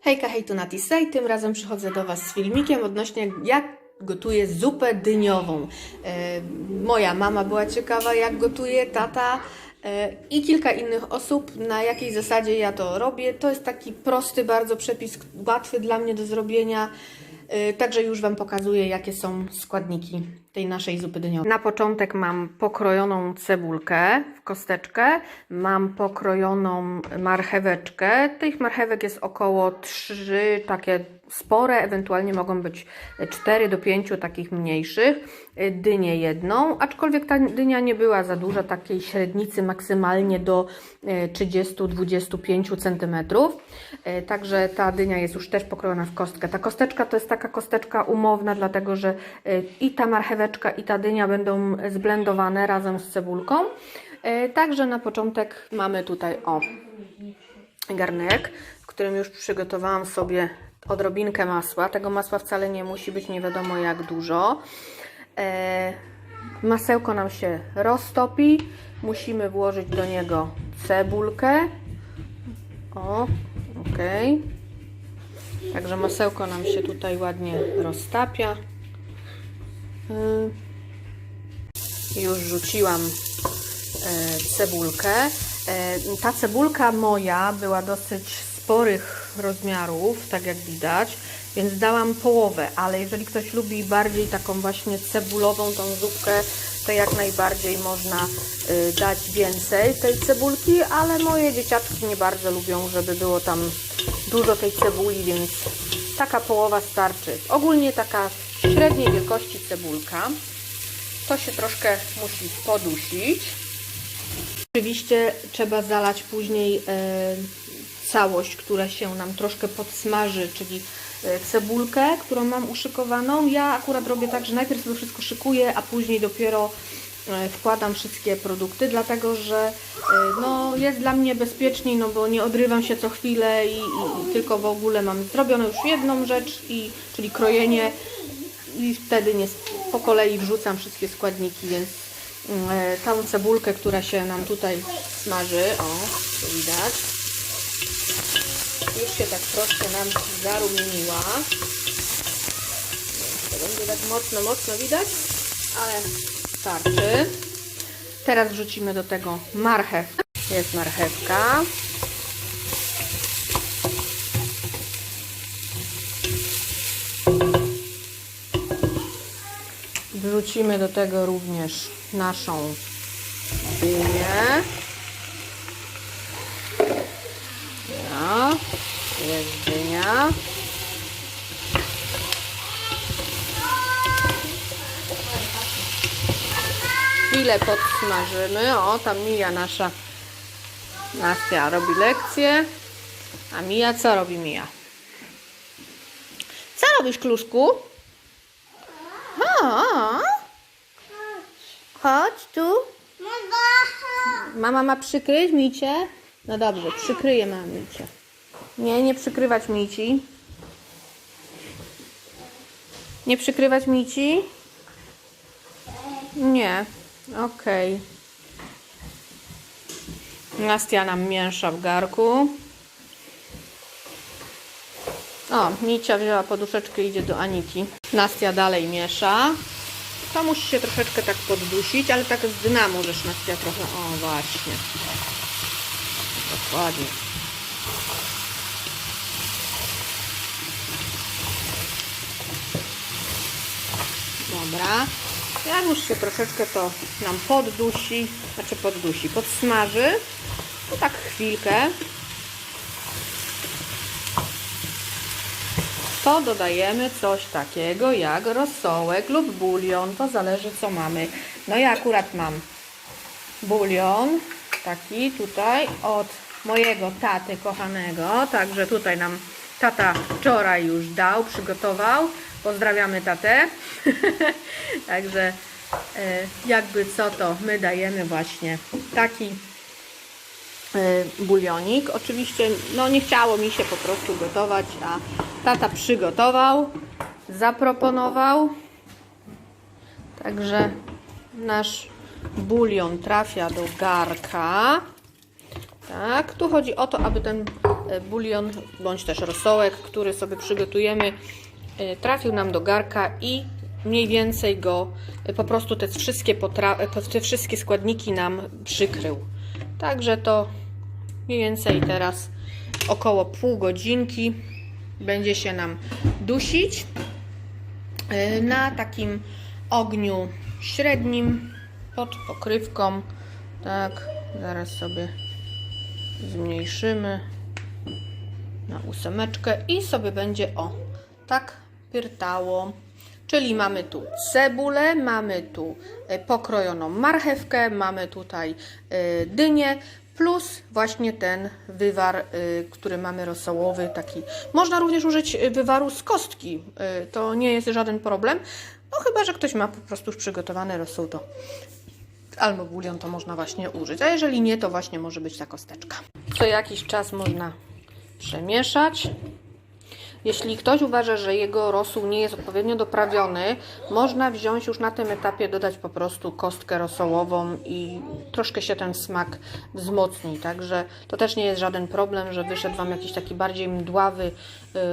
Hejka, hej, tu Natisej. Tym razem przychodzę do Was z filmikiem odnośnie jak gotuję zupę dyniową. E, moja mama była ciekawa jak gotuje, tata e, i kilka innych osób, na jakiej zasadzie ja to robię. To jest taki prosty bardzo przepis, łatwy dla mnie do zrobienia. E, Także już Wam pokazuję, jakie są składniki tej naszej zupy dyniowej. Na początek mam pokrojoną cebulkę w kosteczkę, mam pokrojoną marcheweczkę. Tych marchewek jest około 3 takie spore, ewentualnie mogą być 4 do 5 takich mniejszych. Dynię jedną, aczkolwiek ta dynia nie była za duża, takiej średnicy maksymalnie do e, 30-25 cm. E, Także ta dynia jest już też pokrojona w kostkę. Ta kosteczka to jest taka kosteczka umowna, dlatego że e, i ta marcheweczka, i ta dynia będą zblendowane razem z cebulką. E, Także na początek mamy tutaj o garnek, w którym już przygotowałam sobie odrobinkę masła. Tego masła wcale nie musi być nie wiadomo jak dużo. E, masełko nam się roztopi. Musimy włożyć do niego cebulkę. O, ok. Także masełko nam się tutaj ładnie roztapia. Y, Już rzuciłam e, cebulkę. E, Ta cebulka moja była dosyć sporych rozmiarów, tak jak widać, więc dałam połowę, ale jeżeli ktoś lubi bardziej taką właśnie cebulową tą zupkę, to jak najbardziej można y, dać więcej tej cebulki, ale moje dzieciaczki nie bardzo lubią, żeby było tam dużo tej cebuli, więc taka połowa starczy. Ogólnie taka średniej wielkości cebulka. To się troszkę musi podusić. Oczywiście trzeba zalać później e, całość, która się nam troszkę podsmaży, czyli e, cebulkę, którą mam uszykowaną. Ja akurat robię tak, że najpierw to wszystko szykuję, a później dopiero e, wkładam wszystkie produkty, dlatego że e, no, jest dla mnie bezpieczniej, no bo nie odrywam się co chwilę i, i, tylko w ogóle mam zrobioną już jedną rzecz, i, czyli krojenie. I wtedy nie, po kolei wrzucam wszystkie składniki, więc mm, e, tą cebulkę, która się nam tutaj smaży, o, widać, już się tak troszkę nam zarumieniła. To będzie tak mocno, mocno widać, ale starczy. Teraz wrzucimy do tego marchewkę. Jest marchewka. Wrzucimy do tego również naszą dynię. Ja, jest dynia. Chwilę podsmażymy. O, tam Mija nasza Nastia robi lekcję. A Mija co robi Mija? Co robisz, Kluszku? O, chodź tu. Mama ma przykryć Micie? No dobrze, przykryję mama Micie. Nie, nie przykrywać Mici. Nie przykrywać Mici? Nie, okej. Nastia nam miesza w garku. O, Micia wzięła poduszeczkę i idzie do Aniki. Nastia dalej miesza. To musi się troszeczkę tak poddusić, ale tak z dna możesz Nastia trochę. O, właśnie. Dokładnie. Dobra. Jak już się troszeczkę to nam poddusi, znaczy poddusi, podsmaży, to tak chwilkę, to dodajemy coś takiego jak rosołek lub bulion. To zależy co mamy. No ja akurat mam bulion taki tutaj od mojego taty kochanego. Także tutaj nam tata wczoraj już dał, przygotował. Pozdrawiamy tatę. Także e, jakby co to my dajemy właśnie taki e, bulionik. Oczywiście no nie chciało mi się po prostu gotować, a tata przygotował, zaproponował. Także nasz bulion trafia do garka. Tak, tu chodzi o to, aby ten e, bulion, bądź też rosołek, który sobie przygotujemy, trafił nam do garka i mniej więcej go e, po prostu te wszystkie, e, te wszystkie składniki nam przykrył. Także to mniej więcej teraz około pół godzinki będzie się nam dusić na takim ogniu średnim pod pokrywką. Tak, zaraz sobie zmniejszymy na ósemeczkę i sobie będzie o tak pyrtało. Czyli mamy tu cebulę, mamy tu e, pokrojoną marchewkę, mamy tutaj e, dynię, plus właśnie ten wywar, e, który mamy rosołowy, taki. Można również użyć wywaru z kostki, to nie jest żaden problem. No chyba, że ktoś ma po prostu już przygotowany rosół, to albo bulion to można właśnie użyć, a jeżeli nie, to właśnie może być ta kosteczka. Co jakiś czas można przemieszać. Jeśli ktoś uważa, że jego rosół nie jest odpowiednio doprawiony, można wziąć już na tym etapie, dodać po prostu kostkę rosołową i troszkę się ten smak wzmocni. Także to też nie jest żaden problem, że wyszedł Wam jakiś taki bardziej mdławy y,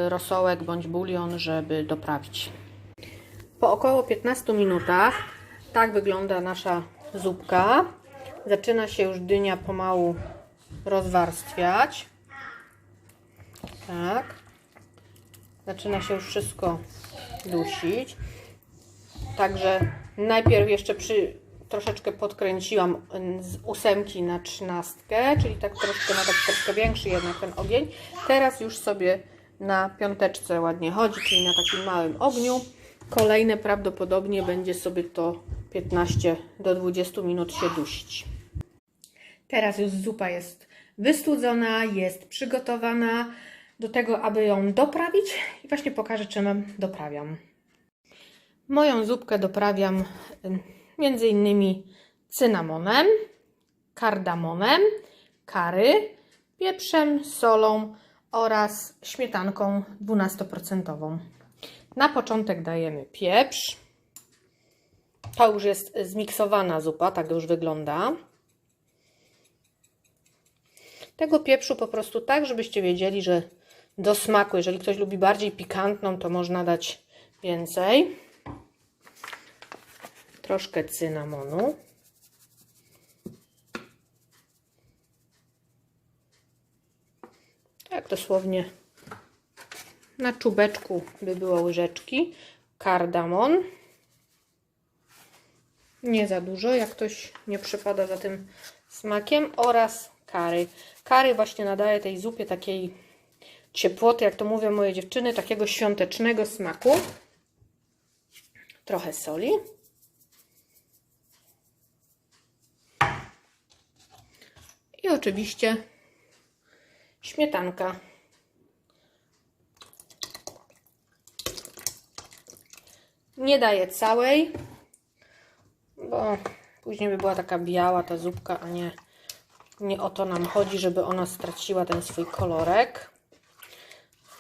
rosołek bądź bulion, żeby doprawić. Po około 15 minutach tak wygląda nasza zupka. Zaczyna się już dynia pomału rozwarstwiać. Tak. Zaczyna się już wszystko dusić. Także najpierw jeszcze przy troszeczkę podkręciłam mm, z ósemki na trzynastkę, czyli tak troszkę na tak troszkę większy jednak ten ogień. Teraz już sobie na piąteczce ładnie chodzi, czyli na takim małym ogniu. Kolejne prawdopodobnie będzie sobie to 15 do 20 minut się dusić. Teraz już zupa jest wystudzona, jest przygotowana do tego, aby ją doprawić i właśnie pokażę, czym doprawiam. Moją zupkę doprawiam ym, między innymi cynamonem, kardamonem, kary, pieprzem, solą oraz śmietanką 12%. Na początek dajemy pieprz. To już jest zmiksowana zupa, tak już wygląda. Tego pieprzu po prostu tak, żebyście wiedzieli, że do smaku, jeżeli ktoś lubi bardziej pikantną, to można dać więcej. Troszkę cynamonu. Tak dosłownie na czubeczku by było łyżeczki. Kardamon. Nie za dużo, jak ktoś nie przypada za tym smakiem. Oraz kary. Kary właśnie nadaje tej zupie takiej ciepłoty, jak to mówią moje dziewczyny, takiego świątecznego smaku. Trochę soli. I oczywiście śmietanka. Nie daję całej, bo później by była taka biała ta zupka, a nie, nie o to nam chodzi, żeby ona straciła ten swój kolorek.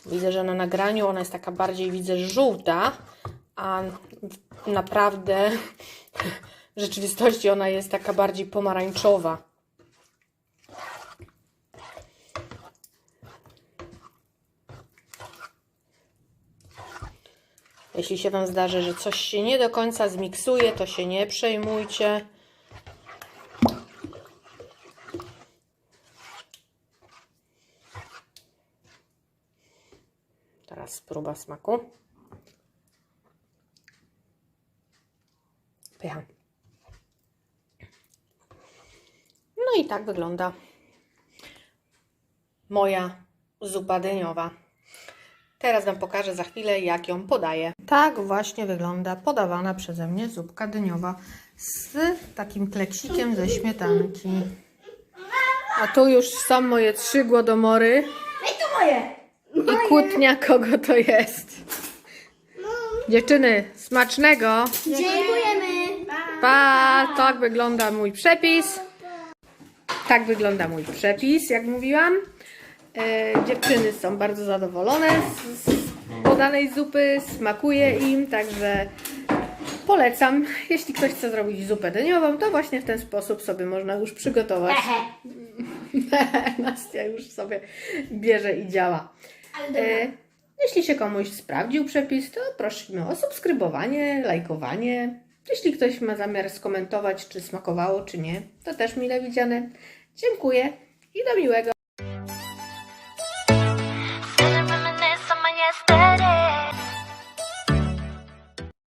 Widzę, że na nagraniu ona jest taka bardziej, widzę, żółta, a naprawdę w rzeczywistości ona jest taka bardziej pomarańczowa. Jeśli się Wam zdarzy, że coś się nie do końca zmiksuje, to się nie przejmujcie. Teraz próba smaku. Pycha. No i tak wygląda moja zupa dyniowa. Teraz Wam pokażę za chwilę, jak ją podaję. Tak właśnie wygląda podawana przeze mnie zupka dyniowa z takim kleksikiem ze śmietanki. A tu już są moje trzy głodomory Ej, to moje! I kłótnia, kogo to jest. Dziewczyny, smacznego! Dziękujemy! Pa, tak wygląda mój przepis. Tak wygląda mój przepis, jak mówiłam. E, dziewczyny są bardzo zadowolone z, z podanej zupy, smakuje im, także polecam. Jeśli ktoś chce zrobić zupę dyniową, to właśnie w ten sposób sobie można już przygotować. Nastia już sobie bierze i działa. E, jeśli się komuś sprawdził przepis, to prosimy o subskrybowanie, lajkowanie. Jeśli ktoś ma zamiar skomentować, czy smakowało, czy nie, to też mile widziane. Dziękuję i do miłego. Still reminisce on my yesterday.